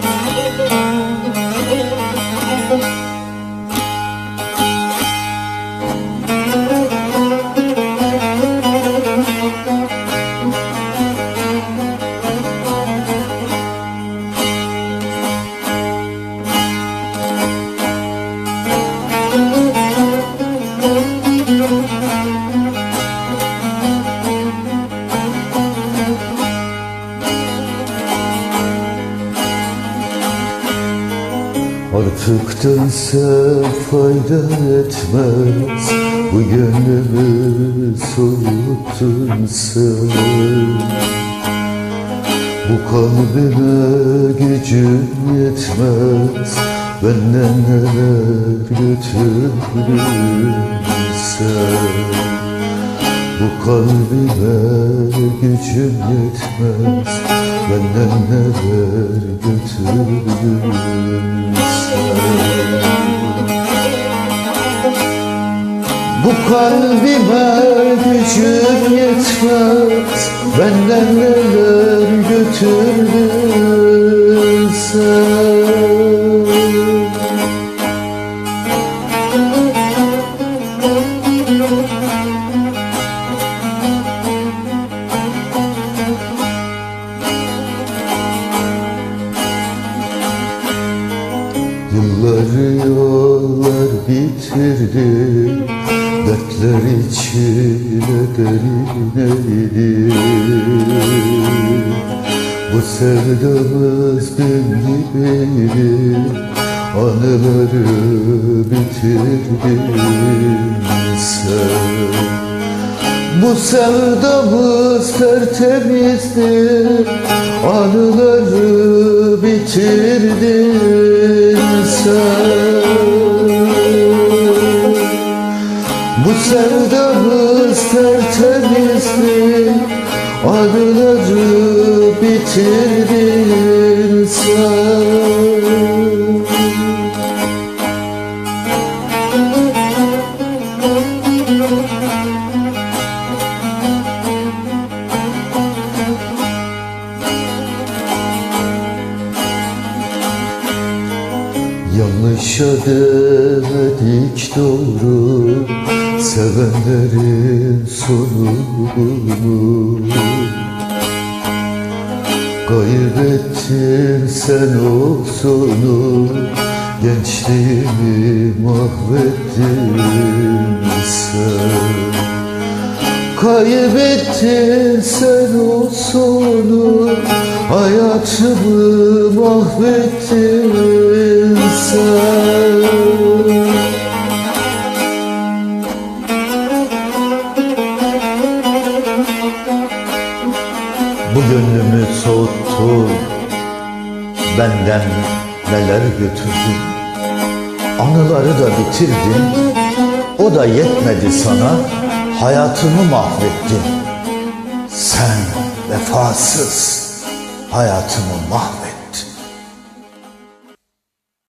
Thank you. Artık fayda etmez. Bu gönlümü soğuttun sen Bu kalbime gücüm yetmez. Benden neler götürdün sen Bu kalbime gücüm yetmez Benden neler götürdün? Bu kalbime gücüm yetmez. Benden neler Yılları yollar bitirdi Dertler içine derineydi. Bu sevdamız gün gibiydi Anıları bitirdin sen bu sevdamız tertemizdi Anıları bitirdin Bu sevdamız tertemizdi Anıları bitirdin sen Yanlışa demedik doğru Sevenlerin sonu Kaybettin sen o sonu Gençliğimi mahvettin sen. Kaybettin sen o sonu Hayatımı mahvettin Bu gönlümü soğuttun. Benden neler götürdün? Anıları da bitirdin. O da yetmedi sana. Hayatımı mahvettin. Sen vefasız Hayatımı mahvettin